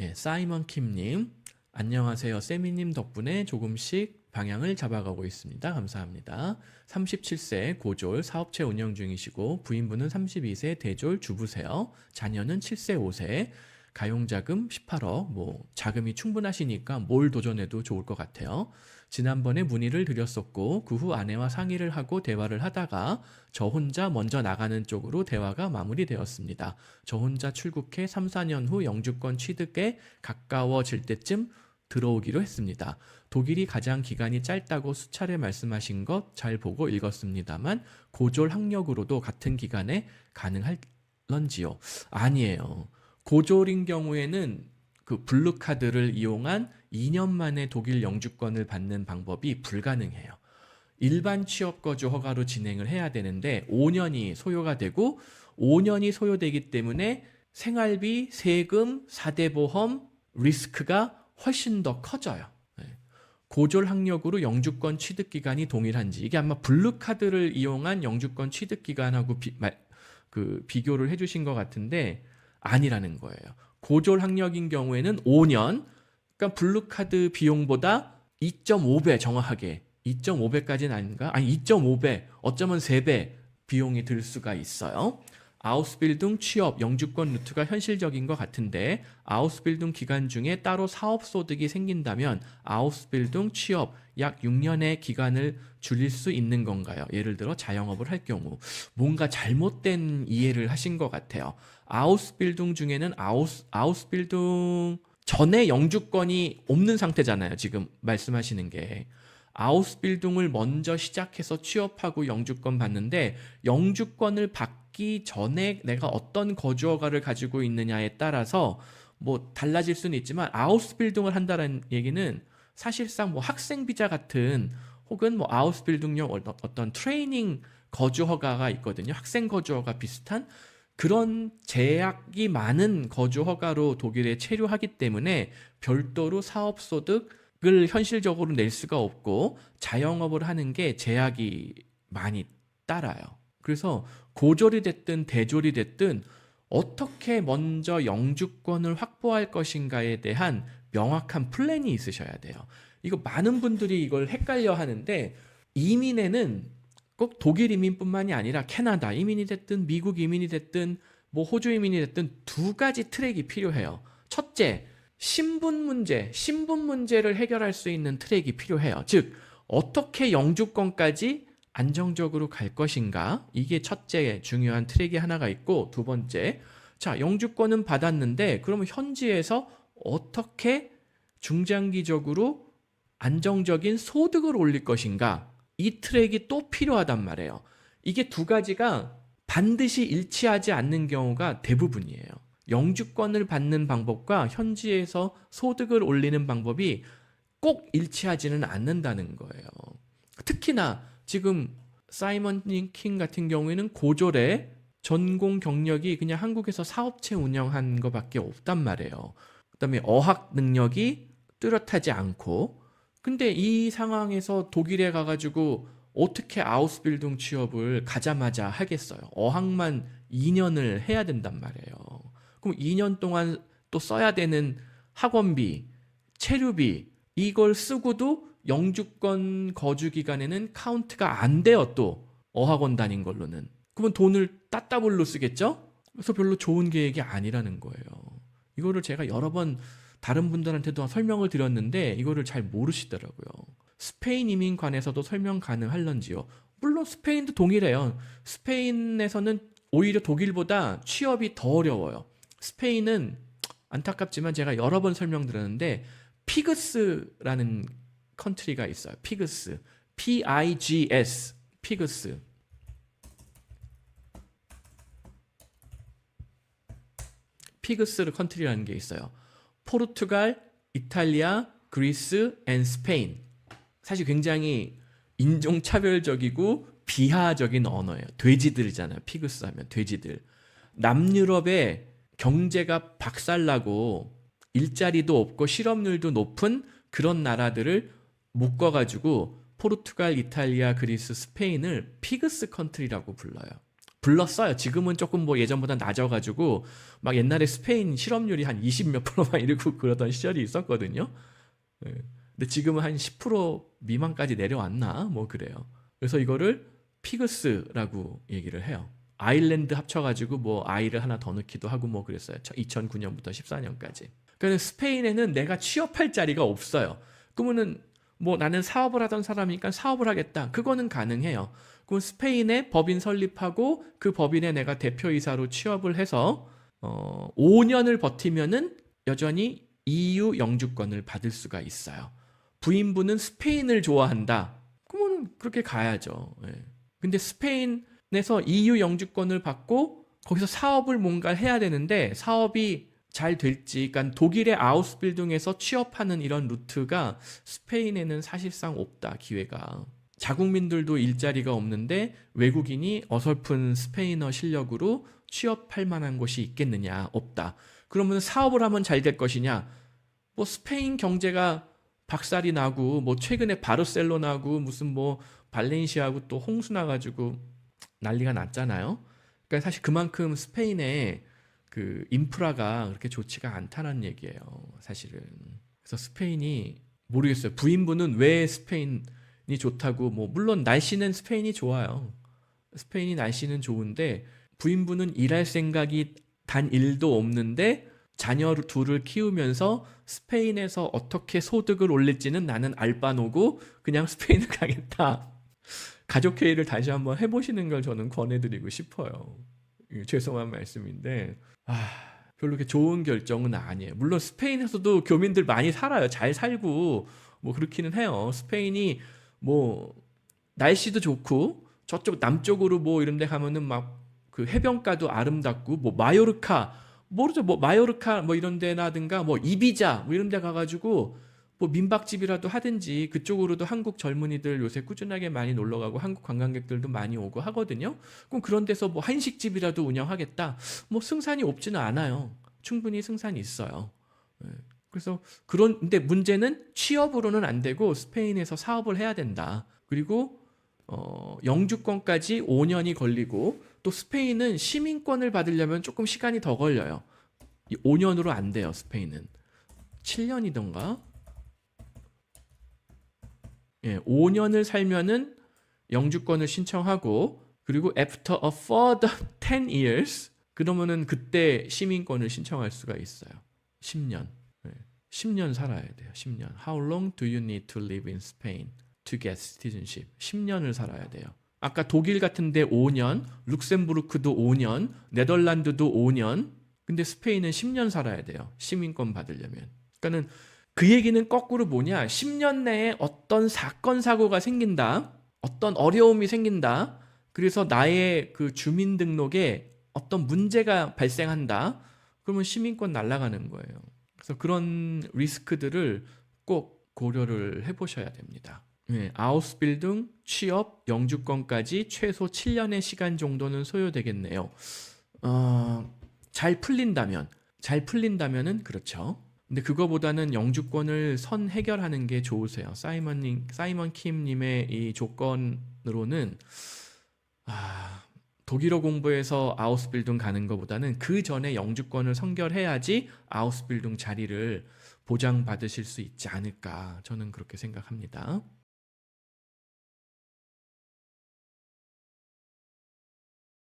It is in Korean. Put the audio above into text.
예, 사이먼 킴님, 안녕하세요. 세미님 덕분에 조금씩 방향을 잡아가고 있습니다. 감사합니다. 37세 고졸 사업체 운영 중이시고 부인분은 32세 대졸 주부세요. 자녀는 7세 5세. 가용자금 18억, 뭐 자금이 충분하시니까 뭘 도전해도 좋을 것 같아요. 지난번에 문의를 드렸었고 그 후 아내와 상의를 하고 대화를 하다가 저 혼자 먼저 나가는 쪽으로 대화가 마무리되었습니다. 저 혼자 출국해 3, 4년 후 영주권 취득에 가까워질 때쯤 들어오기로 했습니다. 독일이 가장 기간이 짧다고 수차례 말씀하신 것 잘 보고 읽었습니다만 고졸 학력으로도 같은 기간에 가능할런지요? 아니에요. 고졸인 경우에는 그 블루 카드를 이용한 2년 만에 독일 영주권을 받는 방법이 불가능해요. 일반 취업 거주 허가로 진행을 해야 되는데 5년이 소요가 되고 5년이 소요되기 때문에 생활비, 세금, 사대보험 리스크가 훨씬 더 커져요. 네. 고졸 학력으로 영주권 취득 기간이 동일한지 이게 아마 블루 카드를 이용한 영주권 취득 기간하고 비, 말- 그 비교를 해주신 것 같은데 아니라는 거예요. 고졸 학력인 경우에는 5년, 그러니까 블루카드 비용보다 2.5배 정확하게 2.5배까지는 아닌가? 아니 2.5배, 어쩌면 3배 비용이 들 수가 있어요. 아우스빌딩 취업 영주권 루트가 현실적인 것 같은데 아우스빌딩 기간 중에 따로 사업 소득이 생긴다면 아우스빌딩 취업 약 6년의 기간을 줄일 수 있는 건가요? 예를 들어 자영업을 할 경우 뭔가 잘못된 이해를 하신 것 같아요. 아우스빌딩 중에는 아우스 아우스빌딩 전에 영주권이 없는 상태잖아요. 지금 말씀하시는 게. 아우스빌딩을 먼저 시작해서 취업하고 영주권 받는데 영주권을 받 기 전에 내가 어떤 거주 허가를 가지고 있느냐에 따라서 뭐 달라질 수는 있지만 아우스빌딩을 한다는 얘기는 사실상 뭐 학생 비자 같은 혹은 뭐 아우스빌딩용 어떤- 어떤 트레이닝 거주 허가가 있거든요. 학생 거주 허가 비슷한 그런 제약이 많은 거주 허가로 독일에 체류하기 때문에 별도로 사업 소득을 현실적으로 낼 수가 없고 자영업을 하는 게 제약이 많이 따라요. 그래서 고졸이 됐든 대졸이 됐든 어떻게 먼저 영주권을 확보할 것인가에 대한 명확한 플랜이 있으셔야 돼요. 이거 많은 분들이 이걸 헷갈려 하는데 이민에는 꼭 독일 이민뿐만이 아니라 캐나다 이민이 됐든 미국 이민이 됐든 뭐 호주 이민이 됐든 두 가지 트랙이 필요해요. 첫째, 신분 문제, 신분 문제를 해결할 수 있는 트랙이 필요해요. 즉, 어떻게 영주권까지 안정적으로 갈 것인가? 이게 첫째 중요한 트랙이 하나가 있고, 두 번째, 자, 영주권은 받았는데, 그러면 현지에서 어떻게 중장기적으로 안정적인 소득을 올릴 것인가? 이 트랙이 또 필요하단 말이에요. 이게 두 가지가 반드시 일치하지 않는 경우가 대부분이에요. 영주권을 받는 방법과 현지에서 소득을 올리는 방법이 꼭 일치하지는 않는다는 거예요. 특히나 지금 사이먼 킹 같은 경우에는 고졸에 전공 경력이 그냥 한국에서 사업체 운영한 것밖에 없단 말이에요. 그다음에 어학 능력이 뚜렷하지 않고 근데 이 상황에서 독일에 가가지고 어떻게 아우스빌딩 취업을 가자마자 하겠어요? 어학만 2년을 해야 된단 말이에요. 그럼 2년 동안 또 써야 되는 학원비, 체류비 이걸 쓰고도 영주권 거주 기간에는 카운트가 안 돼요 또 어학원 다닌 걸로는. 그러면 돈을 따따블로 쓰겠죠? 그래서 별로 좋은 계획이 아니라는 거예요. 이거를 제가 여러 번 다른 분들한테도 설명을 드렸는데 이거를 잘 모르시더라고요. 스페인 이민관에서도 설명 가능할런지요? 물론 스페인도 동일해요. 스페인에서는 오히려 독일보다 취업이 더 어려워요. 스페인은 안타깝지만 제가 여러 번 설명드렸는데 피그스라는 컨트리가 있어요. 피그스. P-I-G-S. 피그스. 피그스 컨트리라는 게 있어요. 포르투갈, 이탈리아, 그리스, 앤 스페인. 사실 굉장히 인종차별적이고 비하적인 언어예요. 돼지들이잖아요. 피그스 하면 돼지들. 남유럽의 경제가 박살나고 일자리도 없고 실업률도 높은 그런 나라들을 묶어가지고 포르투갈, 이탈리아, 그리스, 스페인을 피그스 컨트리라고 불러요. 불렀어요. 지금은 조금 뭐 예전보다 낮아가지고 막 옛날에 스페인 실업률이 한 20 몇 프로만 이르고 그러던 시절이 있었거든요. 예. 근데 지금은 한 10% 미만까지 내려왔나 뭐 그래요. 그래서 이거를 피그스라고 얘기를 해요. 아일랜드 합쳐가지고 뭐 아이를 하나 더 넣기도 하고 뭐 그랬어요. 2009년부터 14년까지. 그러니까 스페인에는 내가 취업할 자리가 없어요. 그러면은 뭐 나는 사업을 하던 사람이니까 사업을 하겠다. 그거는 가능해요. 그럼 스페인에 법인 설립하고 그 법인에 내가 대표이사로 취업을 해서 어 5년을 버티면은 여전히 EU 영주권을 받을 수가 있어요. 부인부는 스페인을 좋아한다. 그러면 그렇게 가야죠. 예. 근데 스페인에서 EU 영주권을 받고 거기서 사업을 뭔가 해야 되는데 사업이 잘 될지, 그러니까 독일의 아우스빌딩에서 취업하는 이런 루트가 스페인에는 사실상 없다 기회가. 자국민들도 일자리가 없는데 외국인이 어설픈 스페인어 실력으로 취업할 만한 곳이 있겠느냐? 없다. 그러면 사업을 하면 잘 될 것이냐? 뭐 스페인 경제가 박살이 나고 뭐 최근에 바르셀로나고 무슨 뭐 발렌시아고 또 홍수 나가지고 난리가 났잖아요. 그러니까 사실 그만큼 스페인의 그 인프라가 그렇게 좋지가 않다는 얘기예요. 사실은. 그래서 스페인이 모르겠어요. 부인부는 왜 스페인이 좋다고 뭐 물론 날씨는 스페인이 좋아요. 스페인이 날씨는 좋은데 부인부는 일할 생각이 단 1도 없는데 자녀 둘을 키우면서 스페인에서 어떻게 소득을 올릴지는 나는 알바노고 그냥 스페인을 가겠다. 가족 회의를 다시 한번 해보시는 걸 저는 권해드리고 싶어요. 이거 죄송한 말씀인데 아, 별로 그렇게 좋은 결정은 아니에요. 물론 스페인에서도 교민들 많이 살아요. 잘 살고 뭐 그렇기는 해요. 스페인이 뭐 날씨도 좋고 저쪽 남쪽으로 뭐 이런 데 가면은 막 그 해변가도 아름답고 뭐 마요르카 모르죠. 뭐 마요르카 뭐 이런 데나든가 뭐 이비자 뭐 이런 데 가가지고 뭐 민박집이라도 하든지 그쪽으로도 한국 젊은이들 요새 꾸준하게 많이 놀러 가고 한국 관광객들도 많이 오고 하거든요. 그럼 그런 데서 뭐 한식집이라도 운영하겠다. 뭐 승산이 없지는 않아요. 충분히 승산이 있어요. 예. 그래서 그런 근데 문제는 취업으로는 안 되고 스페인에서 사업을 해야 된다. 그리고 어, 영주권까지 5년이 걸리고 또 스페인은 시민권을 받으려면 조금 시간이 더 걸려요. 이 5년으로 안 돼요, 스페인은. 7년이던가? 예, 5년을 살면은 영주권을 신청하고 그리고 after a further 10 years 그러면은 그때 시민권을 신청할 수가 있어요. 10년. 예, 10년 살아야 돼요. 10년. How long do you need to live in Spain to get citizenship? 10년을 살아야 돼요. 아까 독일 같은데 5년, 룩셈부르크도 5년, 네덜란드도 5년. 근데 스페인은 10년 살아야 돼요. 시민권 받으려면. 그러니까는 그 얘기는 거꾸로 뭐냐? 10년 내에 어떤 사건 사고가 생긴다. 어떤 어려움이 생긴다. 그래서 나의 그 주민등록에 어떤 문제가 발생한다. 그러면 시민권 날아가는 거예요. 그래서 그런 리스크들을 꼭 고려를 해보셔야 됩니다. 네, 아우스빌딩, 취업, 영주권까지 최소 7년의 시간 정도는 소요되겠네요. 어, 잘 풀린다면, 잘 풀린다면은 그렇죠. 근데 그거보다는 영주권을 선 해결하는 게 좋으세요. 사이먼 님, 사이먼 킴 님의 이 조건으로는 아, 독일어 공부해서 아우스빌딩 가는 것보다는 그 전에 영주권을 선결해야지 아우스빌딩 자리를 보장받으실 수 있지 않을까 저는 그렇게 생각합니다.